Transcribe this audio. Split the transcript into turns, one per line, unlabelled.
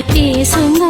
பேசும்